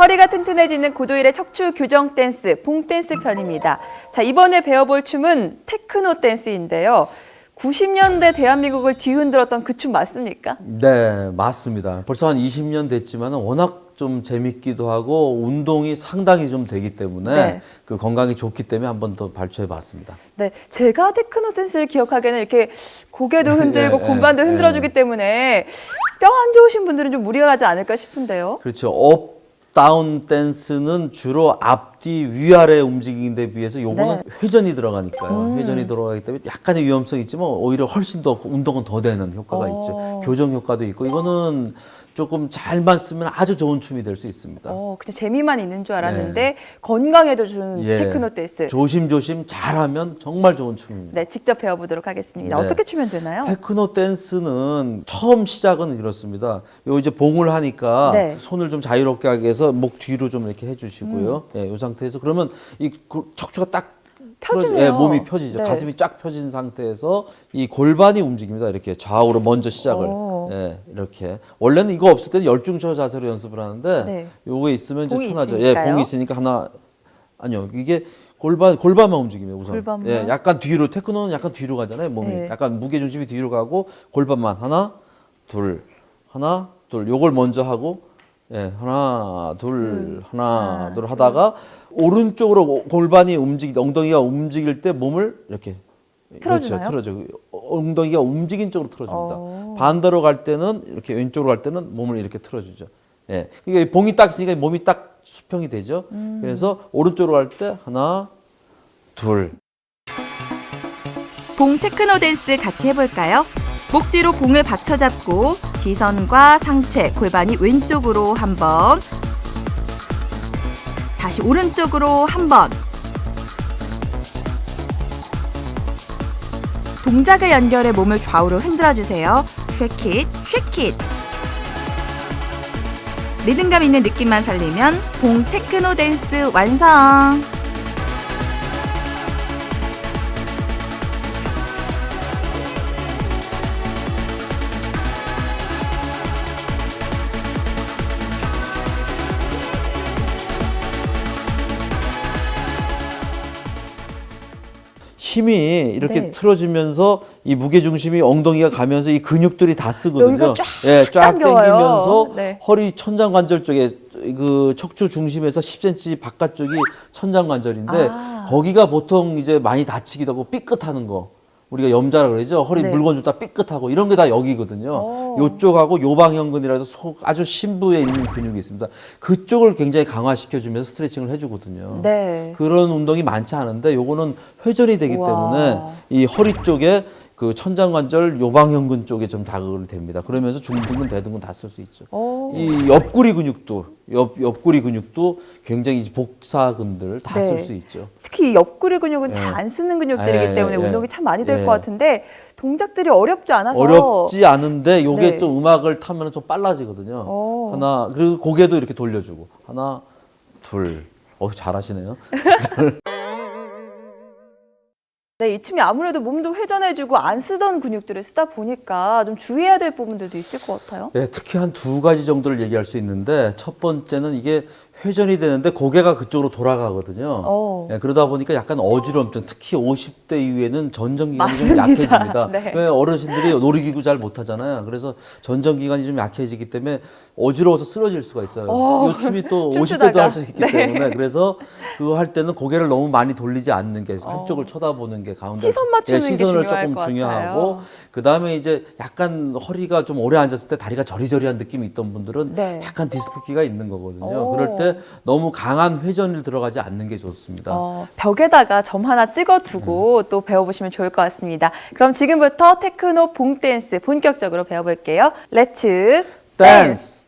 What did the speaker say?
다리가 튼튼해지는 고도일의 척추 교정 댄스, 봉 댄스 편입니다. 자, 이번에 배워볼 춤은 테크노 댄스인데요. 90년대 대한민국을 뒤흔들었던 그 춤 맞습니까? 네, 맞습니다. 벌써 한 20년 됐지만 워낙 좀 재밌기도 하고 운동이 상당히 좀 되기 때문에 네. 그 건강이 좋기 때문에 한 번 더 발췌해 봤습니다. 네, 제가 테크노 댄스를 기억하기에는 이렇게 고개도 흔들고 예, 골반도 예, 흔들어주기 때문에 뼈 안 좋으신 분들은 좀 무리가 가지 않을까 싶은데요. 그렇죠. 업 다운 댄스는 주로 앞 뒤 위아래 움직이는 데 비해서 요거는 네. 회전이 들어가니까요. 회전이 들어가기 때문에 약간의 위험성이 있지만 오히려 훨씬 더 운동은 더 되는 효과가 어. 있죠. 교정 효과도 있고 이거는 조금 잘만 쓰면 아주 좋은 춤이 될 수 있습니다. 어, 그냥 재미만 있는 줄 알았는데 건강에도 주는 예. 테크노 댄스. 조심조심 잘하면 정말 좋은 춤입니다. 네, 직접 배워보도록 하겠습니다. 네. 어떻게 추면 되나요? 테크노 댄스는 처음 시작은 이렇습니다. 요 이제 봉을 하니까 네. 손을 좀 자유롭게 하기 위해서 목 뒤로 좀 이렇게 해주시고요. 음. 예, 이 상태 에서 그러면 이그 척추가 딱 펴지네요. 예, 몸이 펴지죠. 네. 가슴이 쫙 펴진 상태에서 이 골반이 움직입니다. 이렇게 좌우로 먼저 시작을. 오. 예, 이렇게. 원래는 이거 없을 때는 열중처 자세로 연습을 하는데 네. 요게 있으면 이제 편하죠. 있으니까요. 예, 봉이 있으니까 하나 아니요. 이게 골반 골반만 움직이면 우선. 골반만? 예, 약간 뒤로 테크노는 약간 뒤로 가잖아요. 몸이. 네. 약간 무게 중심이 뒤로 가고 골반만 하나, 둘, 하나, 둘. 요걸 먼저 하고 예, 하나, 둘, 하나, 하나, 둘 하다가 오른쪽으로 오- 골반이 움직이 엉덩이가 움직일 때 몸을 이렇게 틀어주나요? 그렇죠, 틀어줘. 엉덩이가 움직인 쪽으로 틀어줍니다. 어. 반대로 갈 때는 이렇게 왼쪽으로 갈 때는 몸을 이렇게 틀어주죠. 예, 이게 봉이 딱 있으니까 몸이 딱 수평이 되죠. 음. 그래서 오른쪽으로 갈 때 하나, 둘, 봉 테크노 댄스 같이 해볼까요? 목 뒤로 봉을 받쳐 잡고 시선과 상체, 골반이 왼쪽으로 한 번, 다시 오른쪽으로 한 번. 동작을 연결해 몸을 좌우로 흔들어 주세요. 쉐킷, 쉐킷. 리듬감 있는 느낌만 살리면 봉 테크노 댄스 완성. 힘이 이렇게 네. 틀어주면서 이 무게 중심이 엉덩이가 가면서 이 근육들이 다 쓰거든요. 쫙 예, 쫙. 당기면서 네. 허리 천장 관절 쪽에 그 척추 중심에서 10cm 바깥쪽이 천장 관절인데 아. 거기가 보통 이제 많이 다치기도 하고 삐끗하는 거. 우리가 염자라 그러죠. 허리 네. 물건 줬다 삐끗하고 이런 게 다 여기거든요. 오. 요쪽하고 요방형근이라서 속 아주 심부에 있는 근육이 있습니다. 그쪽을 굉장히 강화시켜 주면서 스트레칭을 해 주거든요. 네. 그런 운동이 많지 않은데 요거는 회전이 되기 우와. 때문에 이 허리 쪽에 그 천장관절 요방형근 쪽에 좀 자극을 됩니다. 그러면서 중등근, 대등근 다 쓸 수 있죠. 오. 이 옆구리 근육도 옆 옆구리 근육도 굉장히 복사근들 다 네. 쓸수 있죠. 특히 옆구리 근육은 예. 잘안 쓰는 근육들이기 예, 때문에 예, 운동이 참 많이 될 예. 것 같은데 동작들이 어렵지 않아서 어렵지 않은데 요게 네. 좀 음악을 타면 좀 빨라지거든요. 오. 하나 그리고 고개도 이렇게 돌려주고 하나 둘. 어 잘하시네요. 네, 이 춤이 아무래도 몸도 회전해주고 안 쓰던 근육들을 쓰다 보니까 좀 주의해야 될 부분들도 있을 것 같아요. 네, 특히 한 두 가지 정도를 얘기할 수 있는데 첫 번째는 이게 회전이 되는데 고개가 그쪽으로 돌아가거든요. 어. 네, 그러다 보니까 약간 어지럼증, 특히 50대 이후에는 전정기관이 좀 맞습니다. 약해집니다. 네. 왜 어르신들이 놀이기구 잘 못하잖아요. 그래서 전정기관이 좀 약해지기 때문에 어지러워서 쓰러질 수가 있어요. 어, 이 춤이 또 춤추다가. 50대도 할 수 있기 네. 때문에 그래서 그거 할 때는 고개를 너무 많이 돌리지 않는 게 한쪽을 쳐다보는 게 가운데 어. 시선 맞추는 게 시선을 조금 것 중요하고. 그 다음에 이제 약간 허리가 좀 오래 앉았을 때 다리가 저리저리한 느낌이 있던 분들은 네. 약간 디스크키가 있는 거거든요. 오. 그럴 때 너무 강한 회전을 들어가지 않는 게 좋습니다. 어, 벽에다가 점 하나 찍어두고 음. 또 배워보시면 좋을 것 같습니다. 그럼 지금부터 테크노 봉 댄스 본격적으로 배워볼게요. 렛츠 댄스!